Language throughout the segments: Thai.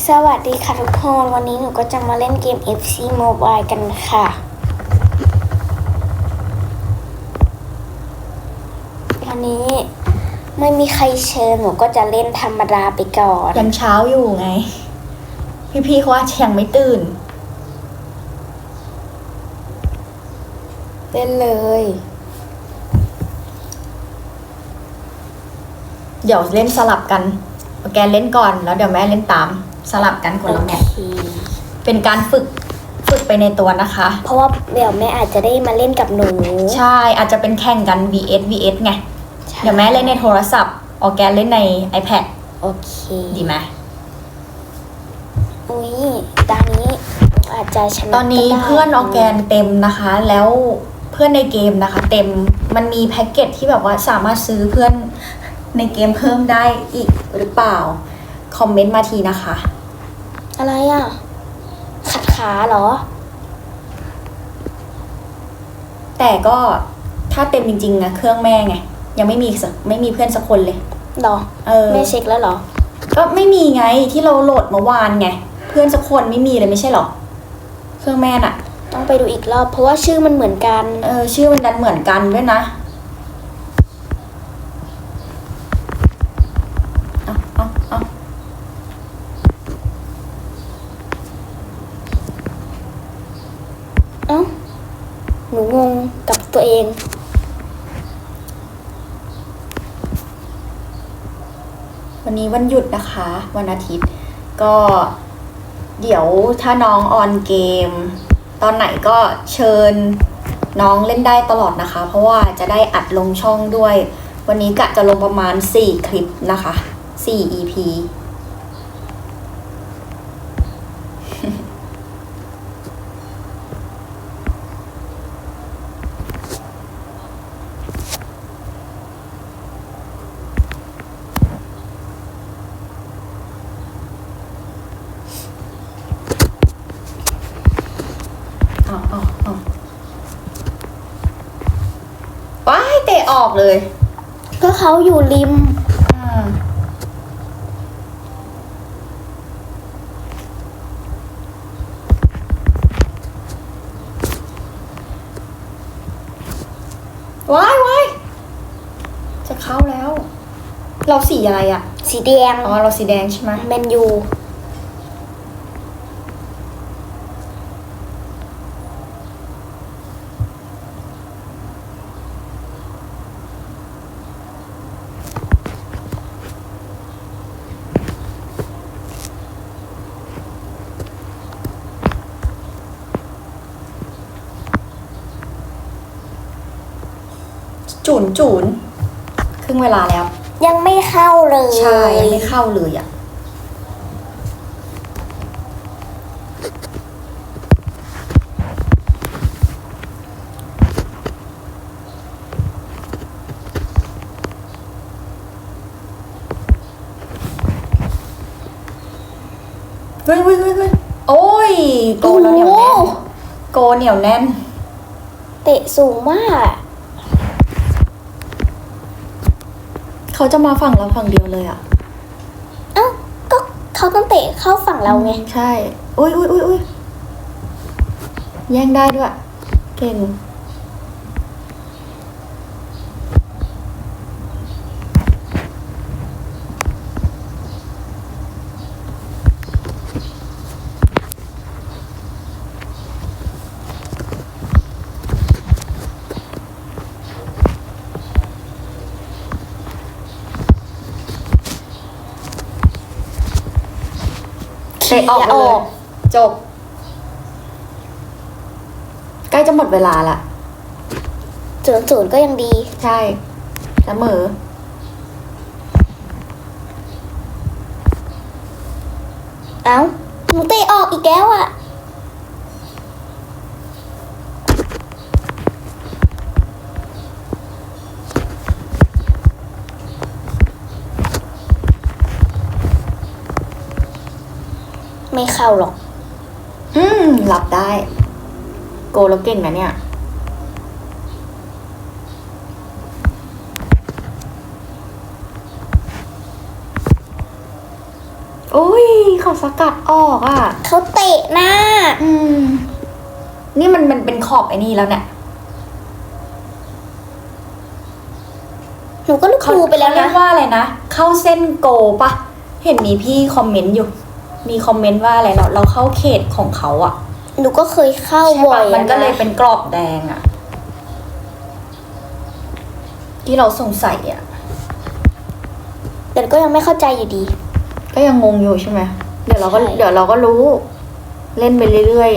สวัสดีค่ะทุกคน วันนี้หนูก็จะมาเล่นเกม FC Mobile กันค่ะวันนี้ไม่มีใครเชิญหนูก็จะเล่นธรรมดาไปก่อนยังเช้าอยู่ไง พี่ๆเขาอาจจะยังไม่ตื่น เล่นเลย เดี๋ยวเล่นสลับกัน แกนเล่นก่อนแล้วเดี๋ยวแม่เล่นตาม สลับกันคนโอละแมเคตช์เป็นการฝึกฝึกไปในตัวนะคะ เพราะว่าเดี๋ยวแม่อาจจะได้มาเล่นกับหนูใช่อาจจะเป็นแข่งกัน vs vs ไงใช่เดี๋ยวแม่เล่นในโทรศัพท์ออร์แกนเล่นใน iPad โอเคดีไหมอุ้ยตอนนี้อาจจะชนะตอนนี้ก็ได้เพื่อนออร์แกนเต็มนะคะ แล้วเพื่อนในเกมนะคะ เต็มมันมีแพ็กเกจที่แบบว่าสามารถซื้อเพื่อนในเกมเพิ่มได้อีกหรือเปล่า คอมเมนต์มาทีนะคะ อะไรอะ ขัดขาเหรอ แต่ก็ถ้าเต็มจริงๆนะเครื่องแม่ไง ยังไม่มีสักไม่มีเพื่อนสักคนเลยเหรอเออแม่เช็คแล้วเหรอ ก็ไม่มีไงที่เราโหลดเมื่อวานไง เพื่อนสักคนไม่มีเลยไม่ใช่หรอ เครื่องแม่น่ะ ต้องไปดูอีกรอบเพราะว่าชื่อมันเหมือนกัน เออ ชื่อมันดันเหมือนกันด้วยนะเอาเอาเอา เอ้า หนูงง กับตัวเองวันนี้วันหยุดนะคะ วันอาทิตย์ ก็เดี๋ยวถ้าน้องออนเกม ตอนไหนก็เชิญน้องเล่นได้ตลอดนะคะ เพราะว่าจะได้อัดลงช่องด้วย วันนี้กะจะลงประมาณ 4 คลิปนะคะ 4 EP เอาเอาเอาว้าย เตะออกเลย ก็เขาอยู่ริม อ่า ว้ายว้ายจะเข้าแล้ว เราสีอะไรอะ่ะสีแดงอ๋อ เราสีแดงใช่ไหม แมนยู จู นจูนครึ่งเวลาแล้ว ยังไม่เข้าเลยใช่ยังไม่เข้าเลยอะเฮ้ยเฮ้ยเฮ้ยเฮ้ยโอ้ยโกเราเหนียวแน่นโกเหนียวแน่น เตะสูงมาก เขาจะมาฝั่งเราฝั่งเดียวเลยอะเอ้าก็เขาต้องเตะเข้าฝั่งเราไง ใช่ อุ้ยอุ้ยอุ้ยอุ้ยแย่งได้ด้วย เก่ง เตะออกอย่าไปอเลอยกจบ ใกล้จะหมดเวลาละศูนย์ศูนย์ก็ยังดี ใช่เสมอเอ้าหนูเตะออกอีกแล้วอะ ไม่เข้าหรอก อืม หลับได้ โกแล้วเก่งนะเนี่ย โอ้ย เขาสกัดออกอะ เขาเตะหน้า อืม นี่มันมันเป็นขอบไอ้นี่แล้วเนี่ย หนูก็ลูกครูไปแล้วเขาเรียนะกว่าอะไรนะ เข้าเส้นโกปะ เห็นมีพี่คอมเมนต์อยู่ มีคอมเมนต์ว่าอะไรเราเราเข้าเขตของเขาอะหนูก็เคยเข้าใช่บ่อปะยมันก็เลยะเป็นกรอบแดงอะที่เราสงสัยอะแต่ก็ยังไม่เข้าใจอยู่ดี ก็ยังงงอยู่ใช่ไหมเดี๋ยวเราก็ใช่ เดี๋ยวเราก็รู้ เล่นไปเรื่อย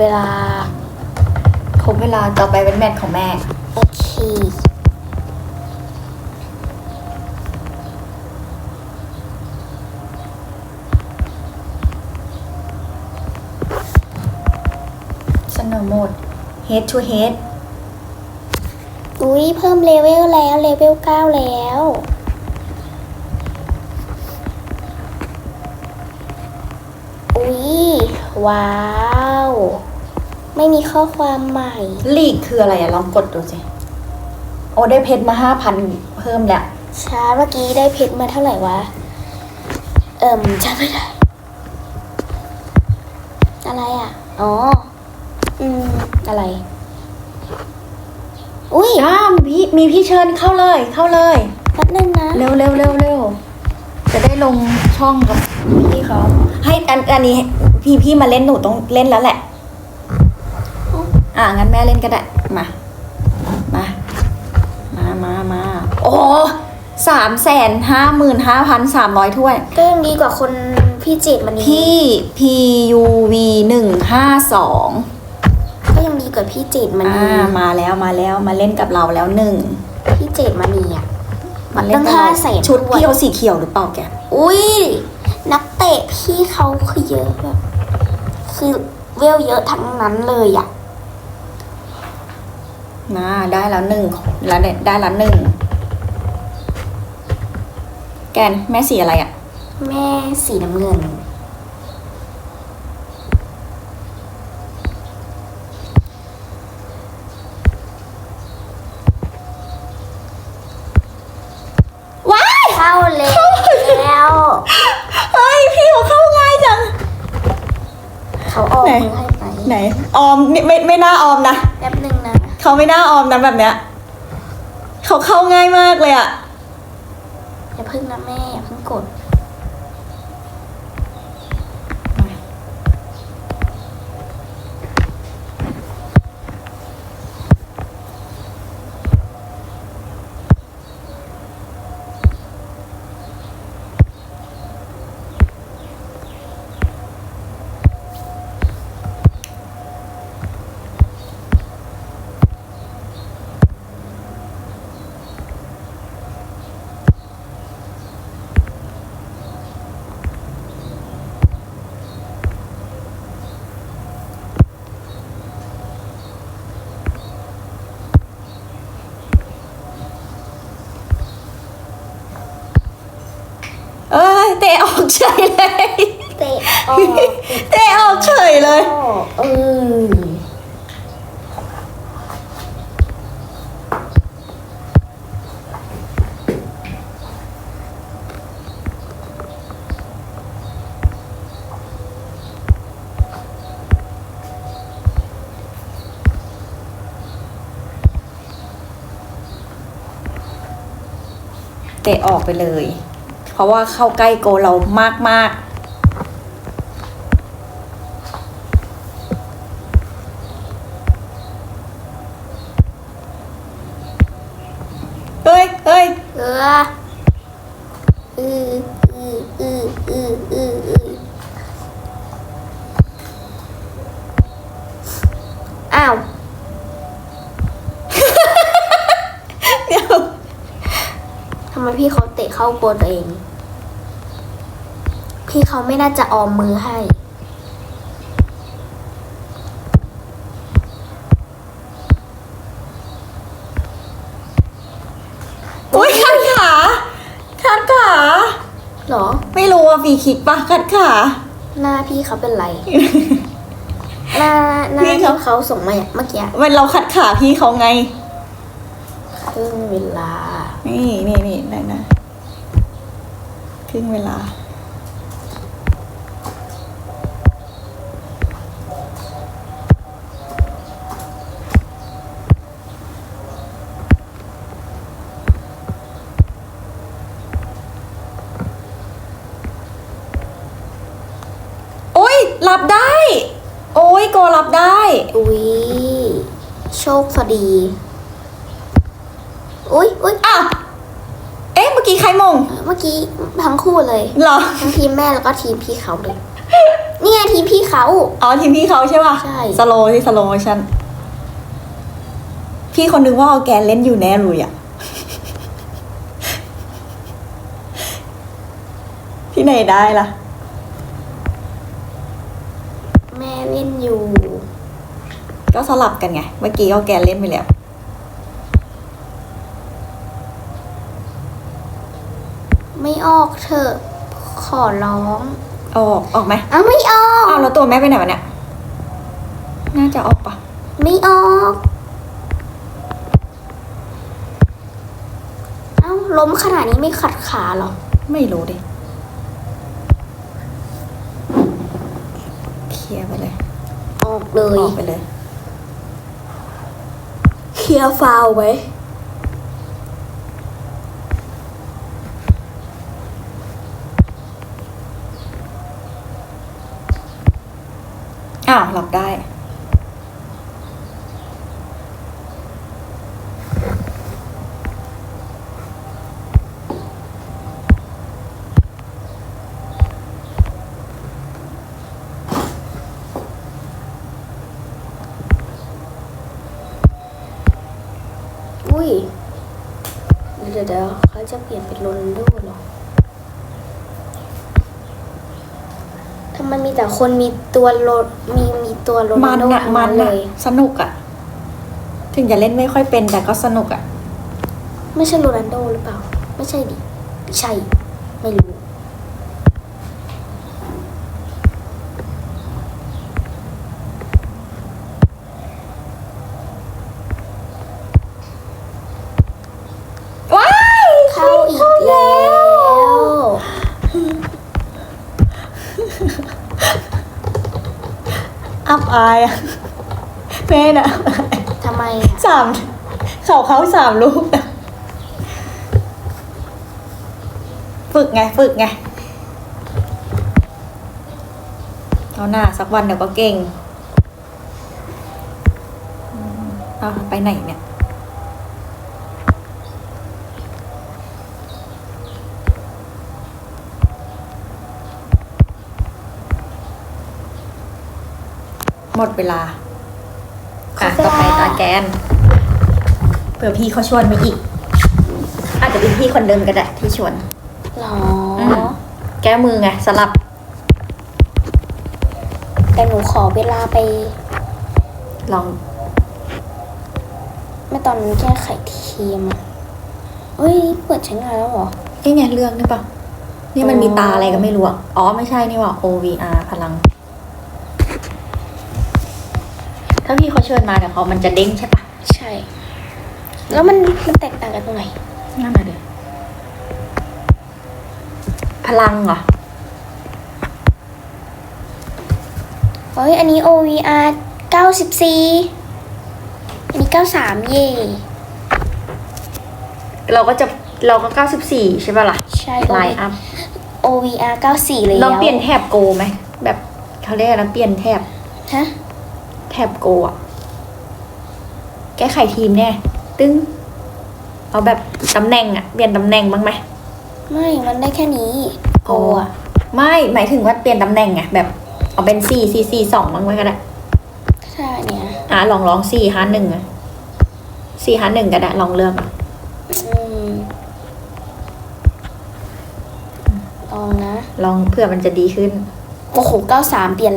เวลาๆครบเวลาต่อไปเป็นแมตช์ของแม่ โอเค สนอโหมด head to head อุ้ยเพิ่มเลเวลแล้ว เลเวลเก้าแล้ว อุ้ยว้าว ไม่มีข้อความใหม่ ลีกคืออะไรอะลองกดดูสิ โอ้ได้เพชรมาห้าพันเพิ่มแล้ว ช้าเมื่อกี้ได้เพชรมาเท่าไหร่วะ เอิ่มจำไม่ได้ อะไรอะ อ๋อ อืม อะไร อุ้ยจ้ามีพี่มีพี่เชิญเข้าเลย เข้าเลย แป๊บนึงนะ เร็วเร็วเร็วเร็วจะได้ลงช่องกับพี่เขาให้อันอันนี้พี่พี่มาเล่นหนูต้องเล่นแล้วแหละ อะงั้นแม่เล่นก็ได้ มา มา มามามาโอ้สามแสนห้าหมื่นห้าพันสามร้อยถ้วย ก็ยังดีกว่าคนพี่เจดมันนี้พี่ PUV หนึ่งห้าสองก็ยังดีกว่าพี่เจดมันอ่า นี้มาแล้วมาแล้วมาเล่นกับเราแล้วหนึ่งพี่เจดมันนีอะ มาเล่นตั้งกับห้าเราแสนชุดด้วย พี่เขาสีเขียวหรือเปล่าแก อุ้ยนักเตะพี่เขาคือเยอะแบบคือเวลเยอะทั้งนั้นเลยอะ น่าได้แล้วหนึ่งแล้วได้ได้แล้วหนึ่งแกนแม่สีอะไรอะ่ะ แม่สีน้ำเงิน ว้ายเข้าแล้ว เฮ้ย พี่เขาเข้าง่ายจัง เขาออกไหนมือให้ไหมไหน ออมนี่ไม่ไม่น่าออมนะแป๊บนึงนะ เขาไม่น่าออมนะแบบเนี้ยเขาเข้าง่ายมากเลยอะ่ะอย่าพึ่งนะแม่อย่าพึ่งกด เอ้ยเตะออกเฉยเลย เตะออกเตะออกเฉยเลย เออเตะออกไปเลยเพ ราะว่าเข้าใกล้โกเรามากมากๆเฮ้ยเฮ้ยเอออืออืออืออืออืออืออ้าวเดี๋ยวทำไมพี่เขาเตะเข้าโกนตัวเอง พี่เขาไม่น่าจะออมมือให้อุ้ยขัดขาขัดขาเหรอ ไม่รู้ว่าฟรีคิกปะขัดขาหน้าพี่เขาเป็นไร หน้าหน้าพี่ที่เขา เขาส่งมาเมื่อกี้มันเราขัดขาพี่เขาไง ครึ่งเวลา นี่นี่นี่ไหนนะครึ่งเวลา โอ้ยหลับได้ โอ้ยโกหลับได้ อุ้ยโชคพอดี อุ้ยอุ้ยอะเอ๊ะเมื่อกี้ใครมง เมื่อกี้ทั้งคู่เลยเหรอ ทั้งทีมแม่แล้วก็ทีมพี่เขาเลยนี่ไงทีมพี่เขา อ๋อทีมพี่เขาใช่ป่ะใช่ สโลที่สโลโมชั่นพี่คนนึงว่าเอาแกนเล่นอยู่แน่เลยอะที่ไหนได้ล่ะ แม่ เล่นอยู่ ก็สลับกันไง เมื่อกี้เอาแกนเล่นไปแล้วไม่ออกเถอะ ขอร้อง ออก ออกไหมอ้าวไม่ออก อ้าวแล้วตัวแม่ไปไหนวะเนี่ย น่าจะออกปะไม่ออกเอ้าล้มขนาดนี้ไม่ขัดขาเหรอ ไม่รู้ดิ เคลียร์ไปเลย ออกเลอยอกไปเลย เคลียร์ฟาวล์ไว้ อ้าวหลับได้ อุ้ย เดี๋ยวเดี๋ยวเขาจะเปลี่ยนเป็นโรนัลโดเหรอทำไมมีแต่คนมีตัวโรมีมีตัวโรนัมัลนโดอะทั้งมันั้นนเลอะย สนุกอะถึงจะเล่นไม่ค่อยเป็นแต่ก็สนุกอะไม่ใช่โรนัลโดหรือเปล่า ไม่ใช่ดิ ใช่ ไม่รู้ ว้าย เข้าอีกแล้ว อับอายอะแม่น่ะทำไมอะสามเขาเขาสามลูกอะฝึกไง ฝึกไงเอาหน้าสักวันเดี๋ยวก็เก่งอืมเอาไปไหนเนี่ย หมดเวลาอะต่อไปตาแกน เผื่อพี่เขาชวนมาอีก อาจจะเป็นพี่คนเดิมก็ได้ที่ชวน หรออืมแก้มือไงสลับ แต่หนูขอเวลาไป ลอง เมื่อตอนนั้นแก้ไขทีมอะเฮ้ย เปิดใช้งานแล้วเหรอ นี่ไงเลือกนี่ปะนี่มันมีอ๋อตาอะไรก็ไม่รู้อะอ๋อ ไม่ใช่นี่หว่า OVR พลัง ถ้าพี่เขาเชิญมาเดี๋ยวเขามันจะเด้งใช่ปะใช่ แล้วมันมันแตกต่างกันตรงไหน นั่นน่ะเดี๋ยวพลังเหรอเฮ้ยอันนี้ OVR 94 อันนี้ 93 เย่เราก็จะเราก็ 94 ใช่ปะล่ะใช่ ไลน์อัพ OVR 94เลยลองเปลี่ยนแถบโกไหมแบบเขาเรียกอะไรนะเปลี่ยนแถบฮะแถ บโกอะแก้ไขทีมแน่ตึ้งเอาแบบตำแหน่งอะเปลี่ยนตำแหน่งบ้างไหมไม่ มันได้แค่นี้โกอะไม่หมายถึงว่าเปลี่ยนตำแหน่งไงแบบเอาเป็นสี่สี่สี่สองบ้างไหมก็ได้ใช่เนี่ยอะลองลองสี่ห้าหนึ่งอะสี่ห้าหนึ่งก็ได้ลองเลือกอะอืมลองนะ ลองเพื่อมันจะดีขึ้นโอ้โห93เปลี่ยน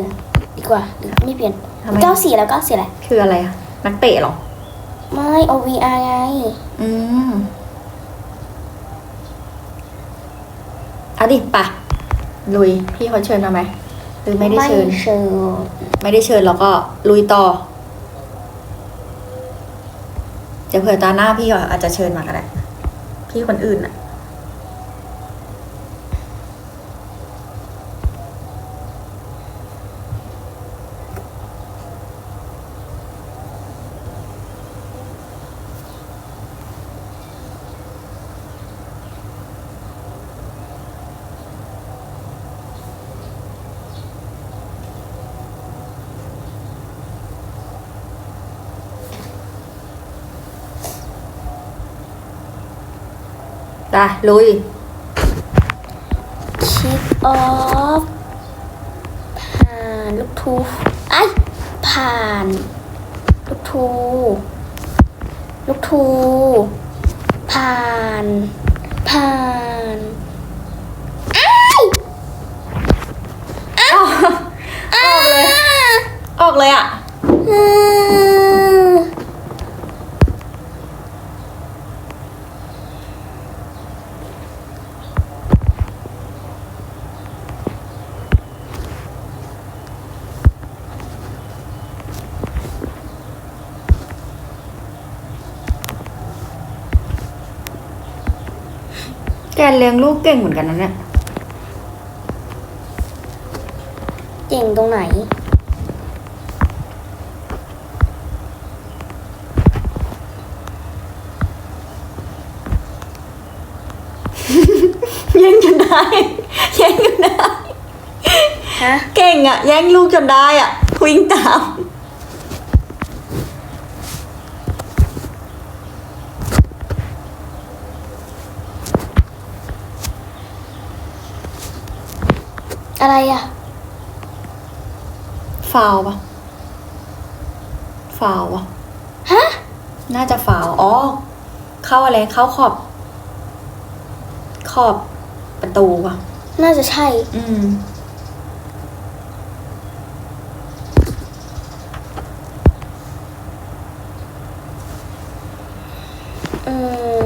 ดีกว่าหรือไม่เปลี่ยน ทำไม94แล้ว94อะไร คืออะไรอะนักเตะเหรอ ไม่ OVR ไง อืมเอาดิปะลุย พี่เขาเชิญมาไหมหรือไม่ได้เชิญเชิญไม่ได้เชิญแล้วก็ลุยต่อจะเผื่อตาหน้าพี่ก็อาจจะเชิญมาก็ได้ พี่คนอื่นน่ะ ได้ลุยเช็คออฟ ผ่านลูกทูไอยผ่าน ลูกทู ลูกทู ผ่าน ผ่านอ้ายออกออกเลย ออกเลยอะ อืม แกเลี้ยงลูกเก่งเหมือนกันนะเนี่ยเจ๋งตรงไหน แย่งจนได้ แย่งจนได้ ฮะ เก่งอะแย่งลูกจนได้อะวิ่งตาม อะไรอะ ฟาวปะฟาวปะฮะ น่าจะฟาวอ๋อ เข้าอะไร เข้าขอบ ขอบประตูปะน่าจะใช่ อืม อืม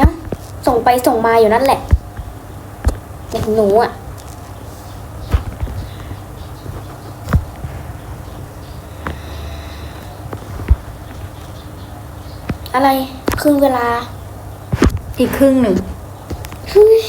ยังส่ งไปส่งมาอยู่นั่นแหละเด็กหนูอะอะไรครึ่งเวลาอีกครึ่งหนึ่ง เฮ้ย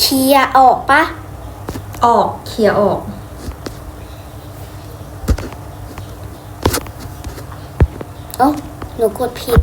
เคลียร์ ออกปะออกเคลียร์ออก เอ้าหนูกดผิด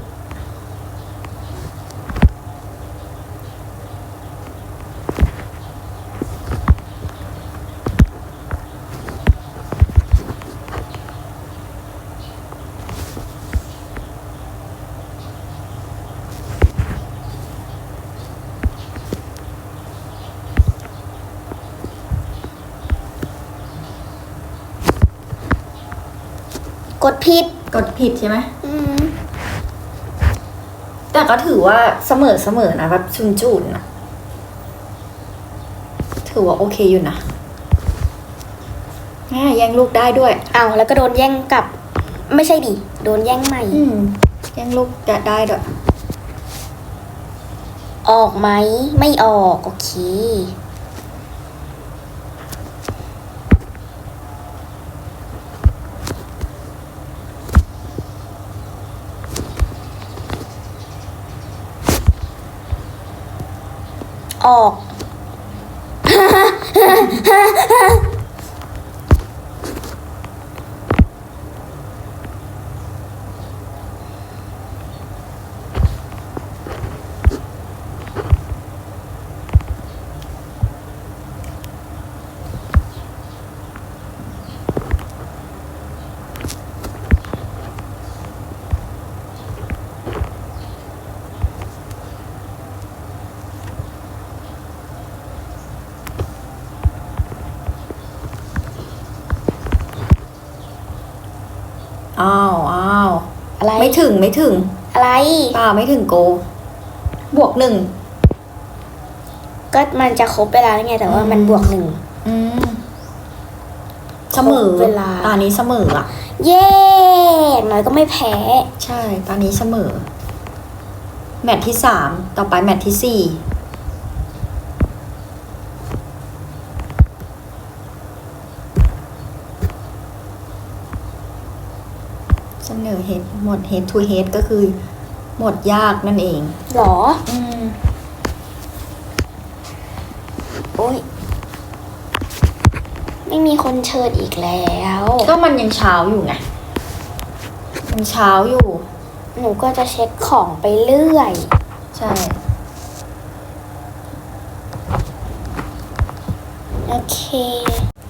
ผิด กดผิดใช่ไหม อืมแต่ก็ถือว่าเสมอเสมอนะแบบชุนจุนนะถือว่าโอเคอยู่นะแม่แย่งลูกได้ด้วย เอาแล้วก็โดนแย่งกลับ ไม่ใช่ดิ โดนแย่งใหม่ อืมแย่งลูกได้ได้ด้วย ออกไหม ไม่ออก โอเค ออก อ ว อะ ไรไม่ถึงไม่ถึงอะไรเปล่าไม่ถึงโก บวกหนึ่งก็มันจะครบเวลาแล้วไงแต่ว่ามันบวกหนึ่งอืมเสมอครบเวลาตานี้เสมออะ เย้อย่างน้อยก็ไม่แพ้ ใช่ ตอนนี้เสมอ แมตช์ที่สามต่อไปแมตช์ที่สี่ เสนอเฮดหมดเฮดทูเฮดก็คือ หมดยากนั่นเองหรอ อืมโอ้ย ไม่มีคนเชิญอีกแล้ว ก็มันยังเช้าอยู่ไงมันเช้าอยู่ หนูก็จะเช็คของไปเรื่อย ใช่ โอเค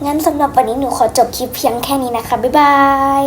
งั้นสำหรับวันนี้หนูขอจบคลิปเพียงแค่นี้นะคะ บ๊ายบาย